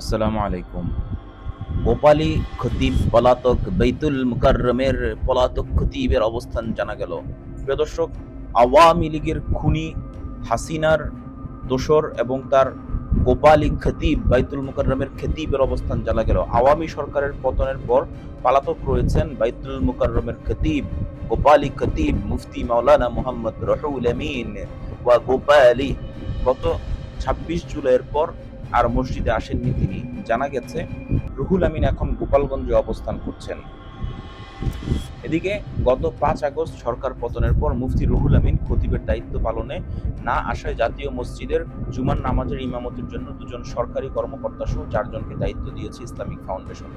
আসসালামু আলাইকুম। গোপালী খতিব পলাতক বেতুল মুকাররমের পলাতক খতিবের অবস্থান জানা গেল। প্রিয় দর্শক, আওয়ামী লীগের খুনি হাসিনার দোসর এবং তার গোপালী খতিব বাইতুল মুকাররমের খতিবের অবস্থান জানা গেল। আওয়ামী সরকারের পতনের পর পালাতক রয়েছেন বাইতুল মুকাররমের খতিব গোপালী খতিব মুফতি মাওলানা মোহাম্মদ রহুল আমিন। ওয়া গোপালী গত ছাব্বিশ জুলাইয়ের পর আর মসজিদে আসেননি তিনি। জানা গেছে রুহুল আমিন এখন গোপালগঞ্জে অবস্থান করছেন। এদিকে গত পাঁচ আগস্ট সরকার পতনের পর মুফতি রুহুল আমিন খতিবের দায়িত্ব পালনে না আসায় জাতীয় মসজিদের জুমার নামাজের ইমামতির জন্য দুজন সরকারি কর্মকর্তা সহ চারজনকে দায়িত্ব দিয়েছে ইসলামিক ফাউন্ডেশন।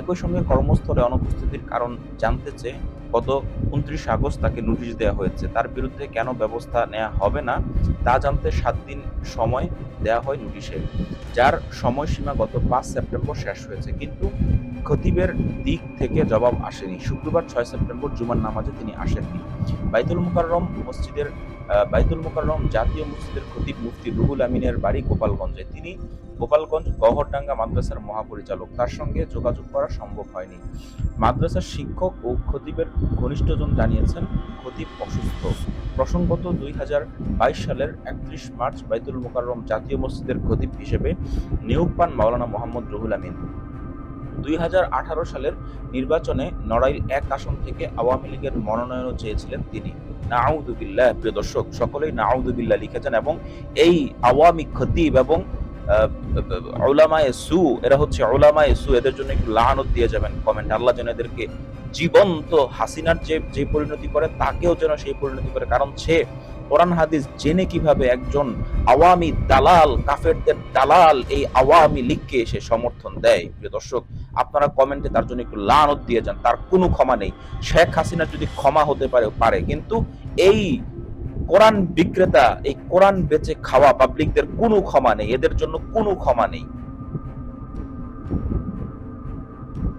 একই সঙ্গে কর্মস্থলে অনুপস্থিতির কারণ জানতে চেয়ে গত উনত্রিশ আগস্ট তাকে নোটিশ দেওয়া হয়েছে। তার বিরুদ্ধে কেন ব্যবস্থা নেওয়া হবে না তা জানতে সাত দিন সময় দেওয়া হয় নোটিশে যার সময়সীমা গত পাঁচ সেপ্টেম্বর শেষ হয়েছে। কিন্তু খতিবের দিক থেকে জবাব আসেনি। শুক্রবার ছয় সেপ্টেম্বর জুমার নামাজে তিনি আসেননি। বাইতুল মুকাররম মসজিদের বাইতুল মুকাররম জাতীয় মসজিদের খতিব মুফতি রুহুল আমিনের বাড়ি গোপালগঞ্জে। তিনি গোপালগঞ্জ গহরডাঙ্গা মাদ্রাসার মহাপরিচালক। তার সঙ্গে যোগাযোগ করা সম্ভব হয়নি। মাদ্রাসার শিক্ষক ও খতিবের ঘনিষ্ঠজন জানিয়েছেন, খতিব অসুস্থ। প্রসঙ্গত দুই হাজার বাইশ সালের একত্রিশ মার্চ বাইতুল মোকাররম জাতীয় মসজিদের খতিব হিসেবে নিয়োগ পান মাওলানা মোহাম্মদ রহুল আমিন। দুই হাজার আঠারো সালের নির্বাচনে নড়াইল এক আসন থেকে আওয়ামী লীগের মনোনয়নও চেয়েছিলেন তিনি। নাউদুবিল্লাহ প্রিয় দর্শক, সকলেই নাউদুবিল্লাহ লিখেছেন এবং এই আওয়ামী খতিব এবং ওলামায়ে সু, এরা হচ্ছে ওলামায়ে সু, এদের জন্য একটু লাহানত দিয়ে যাবেন কমেন্ট আল্লাহ যেন এদেরকে জীবন্ত হাসিনার যে যে পরিণতি করে, তাকেও যেন সেই পরিণতি করে। কারণ সে কোরআন হাদিস জেনে কীভাবে একজন আওয়ামী দালাল, কাফেরদের দালাল এই আওয়ামী লীগকে এসে সমর্থন দেয়? প্রিয় দর্শক, আপনারা কমেন্টে তার জন্য একটু লানত দিয়ে যান, তার কোনো ক্ষমা নেই। শেখ হাসিনা যদি ক্ষমা হতে পারে পারে। কিন্তু এই কোরআন বিক্রেতা, এই কোরআন বেচে খাওয়া পাবলিকদের কোনো ক্ষমা নেই, এদের জন্য কোনো ক্ষমা নেই।